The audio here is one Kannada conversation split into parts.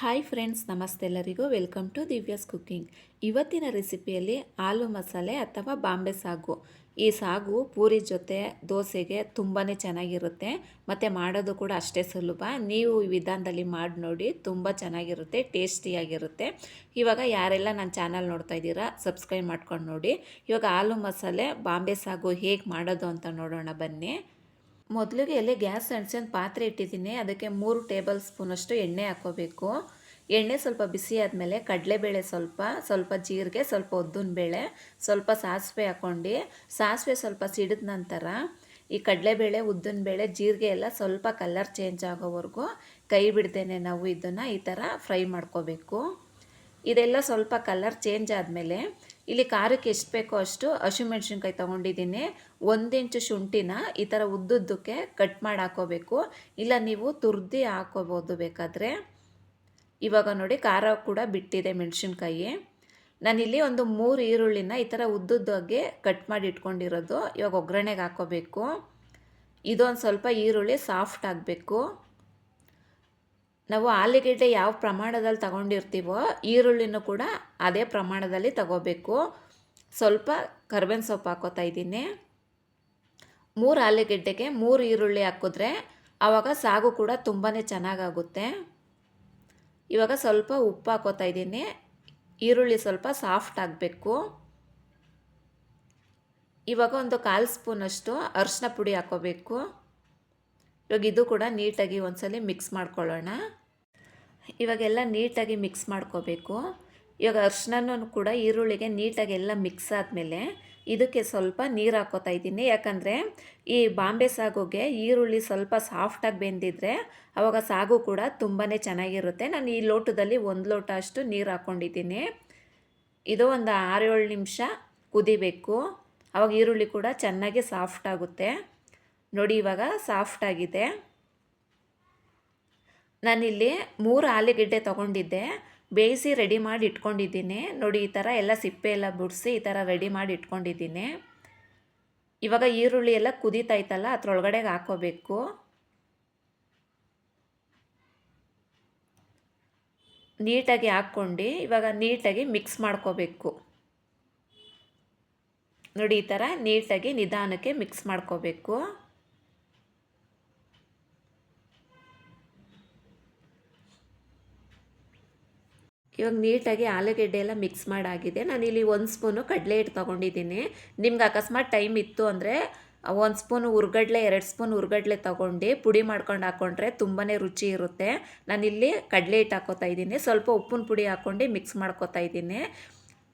ಹಾಯ್ ಫ್ರೆಂಡ್ಸ್ ನಮಸ್ತೆ ಎಲ್ಲರಿಗೂ. ವೆಲ್ಕಮ್ ಟು ದಿವ್ಯಾಸ್ ಕುಕ್ಕಿಂಗ್ ಇವತ್ತಿನ ರೆಸಿಪಿಯಲ್ಲಿ ಆಲೂ ಮಸಾಲೆ ಅಥವಾ ಬಾಂಬೆ ಸಾಗು. ಈ ಸಾಗು ಪೂರಿ ಜೊತೆ ದೋಸೆಗೆ ತುಂಬಾ ಚೆನ್ನಾಗಿರುತ್ತೆ. ಮತ್ತು ಮಾಡೋದು ಕೂಡ ಅಷ್ಟೇ ಸುಲಭ. ನೀವು ಈ ವಿಧಾನದಲ್ಲಿ ಮಾಡಿ ನೋಡಿ ತುಂಬ ಚೆನ್ನಾಗಿರುತ್ತೆ, ಟೇಸ್ಟಿಯಾಗಿರುತ್ತೆ. ಇವಾಗ ಯಾರೆಲ್ಲ ನನ್ನ ಚಾನಲ್ ನೋಡ್ತಾ ಇದ್ದೀರಾ ಸಬ್ಸ್ಕ್ರೈಬ್ ಮಾಡ್ಕೊಂಡು ನೋಡಿ. ಇವಾಗ ಆಲೂ ಮಸಾಲೆ, ಬಾಂಬೆ ಸಾಗು ಹೇಗೆ ಮಾಡೋದು ಅಂತ ನೋಡೋಣ ಬನ್ನಿ. ಮೊದಲಿಗೆ ಎಲ್ಲಿ ಗ್ಯಾಸ್ ಅಂಟಿಸ್ಕೊಂಡು ಪಾತ್ರೆ ಇಟ್ಟಿದ್ದೀನಿ. ಅದಕ್ಕೆ ಮೂರು ಟೇಬಲ್ ಸ್ಪೂನಷ್ಟು ಎಣ್ಣೆ ಹಾಕೋಬೇಕು. ಎಣ್ಣೆ ಸ್ವಲ್ಪ ಬಿಸಿ ಆದಮೇಲೆ ಕಡಲೆಬೇಳೆ ಸ್ವಲ್ಪ ಸ್ವಲ್ಪ ಜೀರಿಗೆ, ಸ್ವಲ್ಪ ಉದ್ದಿನ ಬೇಳೆ ಸ್ವಲ್ಪ ಸಾಸಿವೆ ಹಾಕ್ಕೊಂಡು, ಸಾಸಿವೆ ಸ್ವಲ್ಪ ಸಿಡಿದ ನಂತರ ಈ ಕಡಲೆಬೇಳೆ ಉದ್ದಿನ ಬೇಳೆ ಜೀರಿಗೆ ಎಲ್ಲ ಸ್ವಲ್ಪ ಕಲರ್ ಚೇಂಜ್ ಆಗೋವರೆಗೂ ಕೈ ಬಿಡ್ದೇನೆ ನಾವು ಇದನ್ನು ಈ ಥರ ಫ್ರೈ ಮಾಡ್ಕೋಬೇಕು. ಇದೆಲ್ಲ ಸ್ವಲ್ಪ ಕಲರ್ ಚೇಂಜ್ ಆದಮೇಲೆ ಇಲ್ಲಿ ಖಾರಕ್ಕೆ ಎಷ್ಟು ಬೇಕೋ ಅಷ್ಟು ಹಸಿಮೆಣ್ಸಿನ್ಕಾಯಿ ತೊಗೊಂಡಿದ್ದೀನಿ. ಒಂದಿಂಚು ಶುಂಠಿನ ಈ ಥರ ಉದ್ದುದ್ದಕ್ಕೆ ಕಟ್ ಮಾಡಿ ಹಾಕೋಬೇಕು. ಇಲ್ಲ, ನೀವು ತುರ್ದಿ ಹಾಕೋಬೋದು ಬೇಕಾದರೆ. ಇವಾಗ ನೋಡಿ, ಖಾರ ಕೂಡ ಬಿಟ್ಟಿದೆ ಮೆಣಸಿನ್ಕಾಯಿ. ನಾನಿಲ್ಲಿ ಒಂದು ಮೂರು ಈರುಳ್ಳಿನ ಈ ಥರ ಉದ್ದುದ್ದಾಗೆ ಕಟ್ ಮಾಡಿ ಇಟ್ಕೊಂಡಿರೋದು. ಇವಾಗ ಒಗ್ಗರಣೆಗೆ ಹಾಕೋಬೇಕು. ಇದೊಂದು ಸ್ವಲ್ಪ ಈರುಳ್ಳಿ ಸಾಫ್ಟ್ ಆಗಬೇಕು. ನಾವು ಆಲೂಗೆಡ್ಡೆ ಯಾವ ಪ್ರಮಾಣದಲ್ಲಿ ತಗೊಂಡಿರ್ತೀವೋ ಈರುಳ್ಳಿನೂ ಕೂಡ ಅದೇ ಪ್ರಮಾಣದಲ್ಲಿ ತಗೋಬೇಕು. ಸ್ವಲ್ಪ ಕರ್ಬೇವಿನ ಸೊಪ್ಪು ಹಾಕೋತಾ ಇದ್ದೀನಿ. ಮೂರು ಆಲೂಗೆಡ್ಡೆಗೆ ಮೂರು ಈರುಳ್ಳಿ ಹಾಕಿದ್ರೆ ಆವಾಗ ಸಾಗು ಕೂಡ ತುಂಬಾ ಚೆನ್ನಾಗಾಗುತ್ತೆ. ಇವಾಗ ಸ್ವಲ್ಪ ಉಪ್ಪು ಹಾಕೋತಾ ಇದ್ದೀನಿ. ಈರುಳ್ಳಿ ಸ್ವಲ್ಪ ಸಾಫ್ಟ್ ಆಗಬೇಕು. ಇವಾಗ ಒಂದು ಕಾಲು ಸ್ಪೂನಷ್ಟು ಅರಿಶಿನ ಪುಡಿ ಹಾಕೋಬೇಕು. ಇವಾಗ ಇದು ಕೂಡ ನೀಟಾಗಿ ಒಂದ್ಸಲಿ ಮಿಕ್ಸ್ ಮಾಡ್ಕೊಳ್ಳೋಣ. ಇವಾಗೆಲ್ಲ ನೀಟಾಗಿ ಮಿಕ್ಸ್ ಮಾಡ್ಕೋಬೇಕು. ಇವಾಗ ಅರ್ಶಿನೂ ಕೂಡ ಈರುಳ್ಳಿಗೆ ನೀಟಾಗಿ ಎಲ್ಲ ಮಿಕ್ಸ್ ಆದಮೇಲೆ ಇದಕ್ಕೆ ಸ್ವಲ್ಪ ನೀರು ಹಾಕೋತಾ ಇದ್ದೀನಿ. ಯಾಕಂದರೆ ಈ ಬಾಂಬೆ ಸಾಗುಗೆ ಈರುಳ್ಳಿ ಸ್ವಲ್ಪ ಸಾಫ್ಟಾಗಿ ಬೆಂದಿದ್ರೆ ಅವಾಗ ಸಾಗು ಕೂಡ ತುಂಬಾ ಚೆನ್ನಾಗಿರುತ್ತೆ. ನಾನು ಈ ಲೋಟದಲ್ಲಿ ಒಂದು ಲೋಟ ಅಷ್ಟು ನೀರು ಹಾಕ್ಕೊಂಡಿದ್ದೀನಿ ಇದು ಒಂದು ಆರೇಳು ನಿಮಿಷ ಕುದಿಬೇಕು. ಆವಾಗ ಈರುಳ್ಳಿ ಕೂಡ ಚೆನ್ನಾಗಿ ಸಾಫ್ಟ್ ಆಗುತ್ತೆ. ನೋಡಿ ಇವಾಗ ಸಾಫ್ಟಾಗಿದೆ ನಾನಿಲ್ಲಿ ಮೂರು ಆಲೂಗಡ್ಡೆ ತೊಗೊಂಡಿದ್ದೆ. ಬೇಯಿಸಿ ರೆಡಿ ಮಾಡಿ ಇಟ್ಕೊಂಡಿದ್ದೀನಿ. ನೋಡಿ, ಈ ಥರ ಎಲ್ಲ ಸಿಪ್ಪೆ ಎಲ್ಲ ಬಿಡಿಸಿ ಈ ಥರ ರೆಡಿ ಮಾಡಿ ಇಟ್ಕೊಂಡಿದ್ದೀನಿ. ಇವಾಗ ಈರುಳ್ಳಿ ಎಲ್ಲ ಕುದೀತೈತಲ್ಲ ಅದ್ರೊಳಗಡೆಗೆ ಹಾಕೋಬೇಕು. ನೀಟಾಗಿ ಹಾಕ್ಕೊಂಡು ಇವಾಗ ನೀಟಾಗಿ ಮಿಕ್ಸ್ ಮಾಡ್ಕೋಬೇಕು. ನೋಡಿ, ಈ ಥರ ನೀಟಾಗಿ ನಿಧಾನಕ್ಕೆ ಮಿಕ್ಸ್ ಮಾಡ್ಕೋಬೇಕು. ಇವಾಗ ನೀಟಾಗಿ ಆಲೂಗೆಡ್ಡೆ ಎಲ್ಲ ಮಿಕ್ಸ್ ಮಾಡಾಗಿದೆ. ನಾನಿಲ್ಲಿ ಒಂದು ಸ್ಪೂನು ಕಡಲೆ ಹಿಟ್ಟು ತೊಗೊಂಡಿದ್ದೀನಿ. ನಿಮ್ಗೆ ಅಕಸ್ಮಾತ್ ಟೈಮ್ ಇತ್ತು ಅಂದರೆ ಒಂದು ಸ್ಪೂನ್ ಉರ್ಗಡ್ಲೆ, ಎರಡು ಸ್ಪೂನ್ ಉರ್ಗಡ್ಲೆ ತೊಗೊಂಡು ಪುಡಿ ಮಾಡ್ಕೊಂಡು ಹಾಕ್ಕೊಂಡ್ರೆ ತುಂಬಾ ರುಚಿ ಇರುತ್ತೆ. ನಾನಿಲ್ಲಿ ಕಡಲೆ ಹಿಟ್ಟು ಹಾಕೋತಾ ಇದ್ದೀನಿ. ಸ್ವಲ್ಪ ಉಪ್ಪಿನ ಪುಡಿ ಹಾಕ್ಕೊಂಡು ಮಿಕ್ಸ್ ಮಾಡ್ಕೋತಾ ಇದ್ದೀನಿ.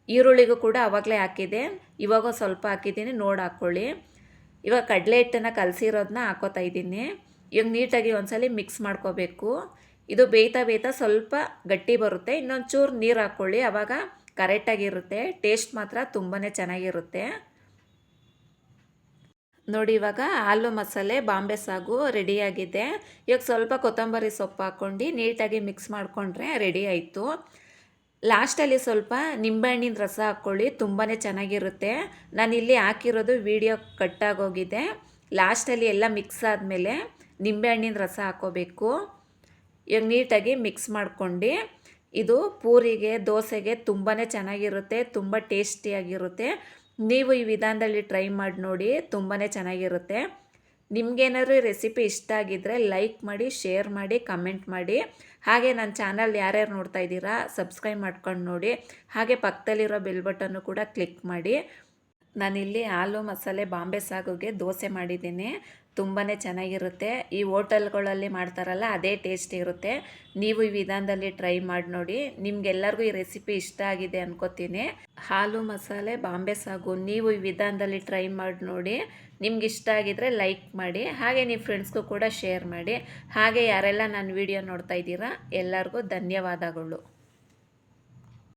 ಈರುಳ್ಳಿಗೂ ಕೂಡ ಅವಾಗಲೇ ಹಾಕಿದೆ. ಇವಾಗ ಸ್ವಲ್ಪ ಹಾಕಿದ್ದೀನಿ. ನೋಡಿ ಹಾಕ್ಕೊಳ್ಳಿ ಇವಾಗ ಕಡಲೆ ಹಿಟ್ಟನ್ನು ಕಲಸಿರೋದನ್ನ ಹಾಕೋತಾ ಇದ್ದೀನಿ. ಇವಾಗ ನೀಟಾಗಿ ಒಂದ್ಸಲಿ ಮಿಕ್ಸ್ ಮಾಡ್ಕೋಬೇಕು. ಇದು ಬೇಯ್ತಾ ಬೇಯ್ತಾ ಸ್ವಲ್ಪ ಗಟ್ಟಿ ಬರುತ್ತೆ, ಇನ್ನೊಂಚೂರು ನೀರು ಹಾಕ್ಕೊಳ್ಳಿ ಆವಾಗ ಕರೆಕ್ಟಾಗಿರುತ್ತೆ ಟೇಸ್ಟ್ ಮಾತ್ರ ತುಂಬಾ ಚೆನ್ನಾಗಿರುತ್ತೆ. ನೋಡಿ, ಇವಾಗ ಆಲೂ ಮಸಾಲೆ, ಬಾಂಬೆ ಸಾಗು ರೆಡಿಯಾಗಿದೆ ಇವಾಗ ಸ್ವಲ್ಪ ಕೊತ್ತಂಬರಿ ಸೊಪ್ಪು ಹಾಕ್ಕೊಂಡು ನೀಟಾಗಿ ಮಿಕ್ಸ್ ಮಾಡಿಕೊಂಡ್ರೆ ರೆಡಿ ಆಯಿತು. ಲಾಸ್ಟಲ್ಲಿ ಸ್ವಲ್ಪ ನಿಂಬೆಹಣ್ಣಿನ ರಸ ಹಾಕ್ಕೊಳ್ಳಿ ತುಂಬಾ ಚೆನ್ನಾಗಿರುತ್ತೆ. ನಾನು ಇಲ್ಲಿ ಹಾಕಿರೋದು ವಿಡಿಯೋ ಕಟ್ಟಾಗೋಗಿದೆ ಲಾಸ್ಟಲ್ಲಿ ಎಲ್ಲ ಮಿಕ್ಸ್ ಆದಮೇಲೆ ನಿಂಬೆಹಣ್ಣಿನ ರಸ ಹಾಕೋಬೇಕು. ಇವಾಗ ನೀಟಾಗಿ ಮಿಕ್ಸ್ ಮಾಡ್ಕೊಂಡು ಇದು ಪೂರಿಗೆ, ದೋಸೆಗೆ ತುಂಬಾ ಚೆನ್ನಾಗಿರುತ್ತೆ, ತುಂಬ ಟೇಸ್ಟಿಯಾಗಿರುತ್ತೆ ನೀವು ಈ ವಿಧಾನದಲ್ಲಿ ಟ್ರೈ ಮಾಡಿ ನೋಡಿ ತುಂಬಾ ಚೆನ್ನಾಗಿರುತ್ತೆ. ನಿಮಗೇನಾದ್ರು ರೆಸಿಪಿ ಇಷ್ಟ ಆಗಿದ್ದರೆ ಲೈಕ್ ಮಾಡಿ ಶೇರ್ ಮಾಡಿ ಕಮೆಂಟ್ ಮಾಡಿ. ಹಾಗೆ ನನ್ನ ಚಾನಲ್ ಯಾರ್ಯಾರು ನೋಡ್ತಾ ಇದ್ದೀರಾ ಸಬ್ಸ್ಕ್ರೈಬ್ ಮಾಡ್ಕೊಂಡು ನೋಡಿ. ಹಾಗೆ ಪಕ್ಕದಲ್ಲಿರೋ ಬೆಲ್ ಬಟನ್ನು ಕೂಡ ಕ್ಲಿಕ್ ಮಾಡಿ. ನಾನಿಲ್ಲಿ ಹಾಲು ಮಸಾಲೆ ಬಾಂಬೆ ಸಾಗುಗೆ ದೋಸೆ ಮಾಡಿದ್ದೀನಿ. ತುಂಬಾ ಚೆನ್ನಾಗಿರುತ್ತೆ. ಈ ಹೋಟೆಲ್ಗಳಲ್ಲಿ ಮಾಡ್ತಾರಲ್ಲ, ಅದೇ ಟೇಸ್ಟ್ ಇರುತ್ತೆ. ನೀವು ಈ ವಿಧಾನದಲ್ಲಿ ಟ್ರೈ ಮಾಡಿ ನೋಡಿ. ನಿಮ್ಗೆಲ್ಲರಿಗೂ ಈ ರೆಸಿಪಿ ಇಷ್ಟ ಆಗಿದೆ ಅನ್ಕೋತೀನಿ. ಹಾಲು ಮಸಾಲೆ ಬಾಂಬೆ ಸಾಗು, ನೀವು ಈ ವಿಧಾನದಲ್ಲಿ ಟ್ರೈ ಮಾಡಿ ನೋಡಿ. ನಿಮ್ಗೆ ಇಷ್ಟ ಆಗಿದ್ರೆ ಲೈಕ್ ಮಾಡಿ, ಹಾಗೆ ನಿಮ್ಮ ಫ್ರೆಂಡ್ಸ್ಗೂ ಕೂಡ ಶೇರ್ ಮಾಡಿ. ಹಾಗೆ ಯಾರೆಲ್ಲ ನನ್ನ ವಿಡಿಯೋ ನೋಡ್ತಾ ಇದ್ದೀರಾ, ಎಲ್ಲರಿಗೂ ಧನ್ಯವಾದಗಳು.